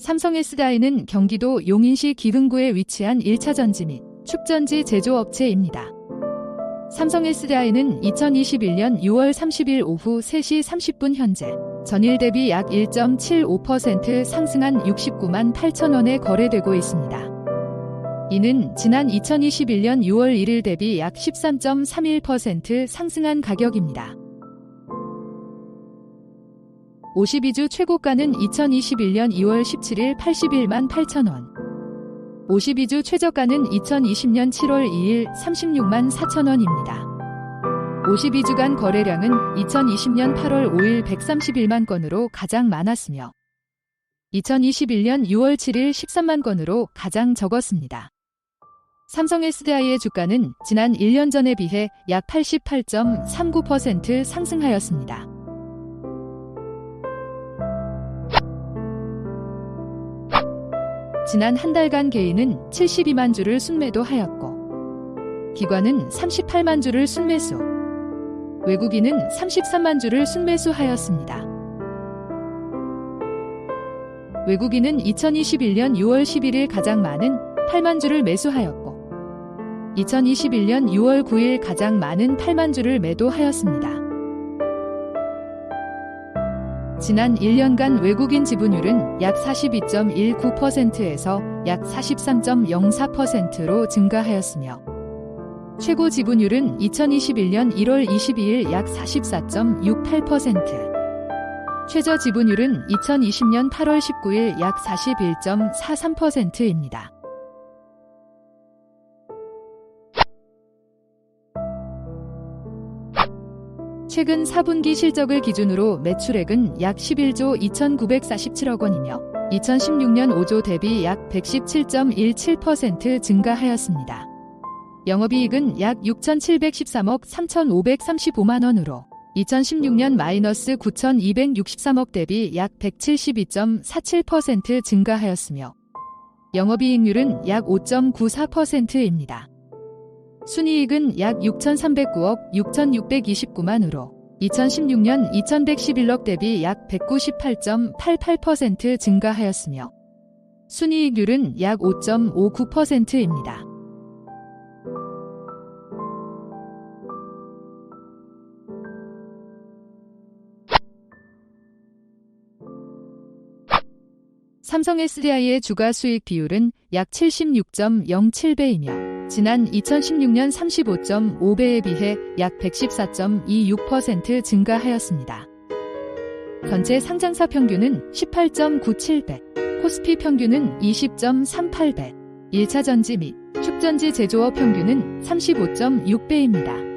삼성 S다이는 경기도 용인시 기흥구에 위치한 1차 전지 및 축전지 제조업체입니다. 삼성 S다이는 2021년 6월 30일 오후 3시 30분 현재 전일 대비 약 1.75% 상승한 69만 8천 원에 거래되고 있습니다. 이는 지난 2021년 6월 1일 대비 약 13.31% 상승한 가격입니다. 52주 최고가는 2021년 2월 17일 81만 8천원. 52주 최저가는 2020년 7월 2일 36만 4천원입니다. 52주간 거래량은 2020년 8월 5일 131만 건으로 가장 많았으며 2021년 6월 7일 13만 건으로 가장 적었습니다. 삼성 SDI의 주가는 지난 1년 전에 비해 약 88.39% 상승하였습니다. 지난 한 달간 개인은 72만 주를 순매도하였고 기관은 38만 주를 순매수, 외국인은 33만 주를 순매수하였습니다. 외국인은 2021년 6월 11일 가장 많은 8만 주를 매수하였고 2021년 6월 9일 가장 많은 8만 주를 매도하였습니다. 지난 1년간 외국인 지분율은 약 42.19%에서 약 43.04%로 증가하였으며 최고 지분율은 2021년 1월 22일 약 44.68%, 최저 지분율은 2020년 8월 19일 약 41.43%입니다. 최근 4분기 실적을 기준으로 매출액은 약 11조 2,947억 원이며 2016년 5조 대비 약 117.17% 증가하였습니다. 영업이익은 약 6,713억 3,535만 원으로 2016년 마이너스 9,263억 대비 약 172.47% 증가하였으며 영업이익률은 약 5.94%입니다. 순이익은 약 6,309억 6,629만으로 2016년 2,111억 대비 약 198.88% 증가하였으며 순이익률은 약 5.59%입니다. 삼성 SDI의 주가 수익 비율은 약 76.07배이며 지난 2016년 35.5배에 비해 약 114.26% 증가하였습니다. 전체 상장사 평균은 18.97배, 코스피 평균은 20.38배, 1차 전지 및 축전지 제조업 평균은 35.6배입니다.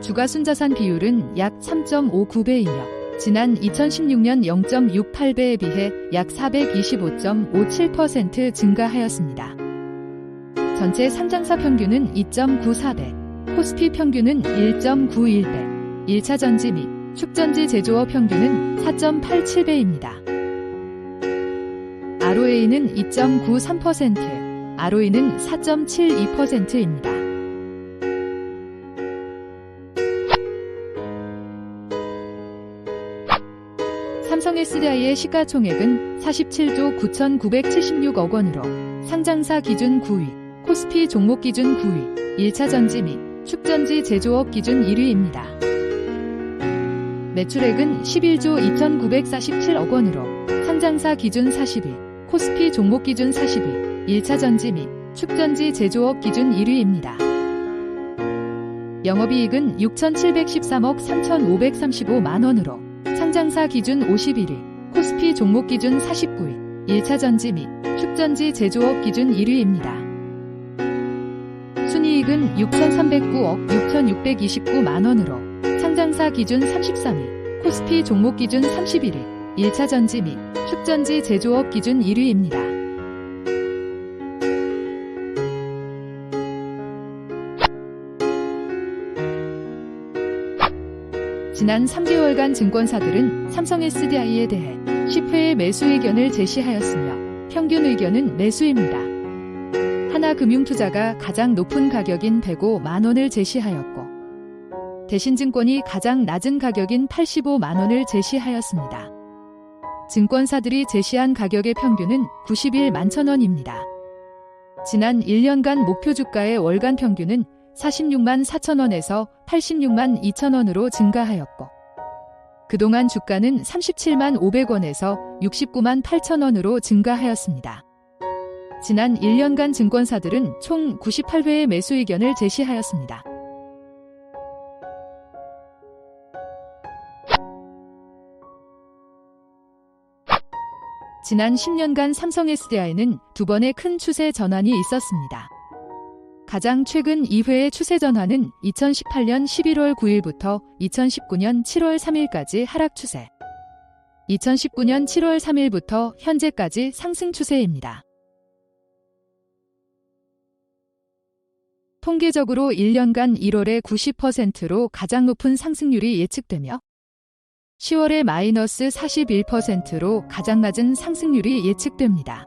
주가 순자산 비율은 약 3.59배이며 지난 2016년 0.68배에 비해 약 425.57% 증가하였습니다. 전체 상장사 평균은 2.94배, 코스피 평균은 1.91배, 1차 전지 및 축전지 제조업 평균은 4.87배입니다. ROA는 2.93%, ROE는 4.72%입니다. 삼성 SDI의 시가총액은 47조 9,976억 원으로 상장사 기준 9위, 코스피 종목 기준 9위, 1차 전지 및 축전지 제조업 기준 1위입니다. 매출액은 11조 2,947억 원으로 상장사 기준 40위, 코스피 종목 기준 40위, 1차 전지 및 축전지 제조업 기준 1위입니다. 영업이익은 6,713억 3,535만 원으로 상장사 기준 51위, 코스피 종목 기준 49위, 1차 전지 및 축전지 제조업 기준 1위입니다. 순이익은 6,309억 6,629만 원으로 상장사 기준 33위, 코스피 종목 기준 31위, 1차 전지 및 축전지 제조업 기준 1위입니다. 지난 3개월간 증권사들은 삼성 SDI에 대해 10회의 매수 의견을 제시하였으며 평균 의견은 매수입니다. 하나금융투자가 가장 높은 가격인 105만 원을 제시하였고 대신증권이 가장 낮은 가격인 85만 원을 제시하였습니다. 증권사들이 제시한 가격의 평균은 91만 천 원입니다. 지난 1년간 목표 주가의 월간 평균은 46만 4천원에서 86만 2천원으로 증가하였고, 그동안 주가는 37만 500원에서 69만 8천원으로 증가하였습니다. 지난 1년간 증권사들은 총 98회의 매수 의견을 제시하였습니다. 지난 10년간 삼성 SDI는 두 번의 큰 추세 전환이 있었습니다. 가장 최근 2회의 추세 전환은 2018년 11월 9일부터 2019년 7월 3일까지 하락 추세, 2019년 7월 3일부터 현재까지 상승 추세입니다. 통계적으로 1년간 1월에 90%로 가장 높은 상승률이 예측되며 10월에 마이너스 41%로 가장 낮은 상승률이 예측됩니다.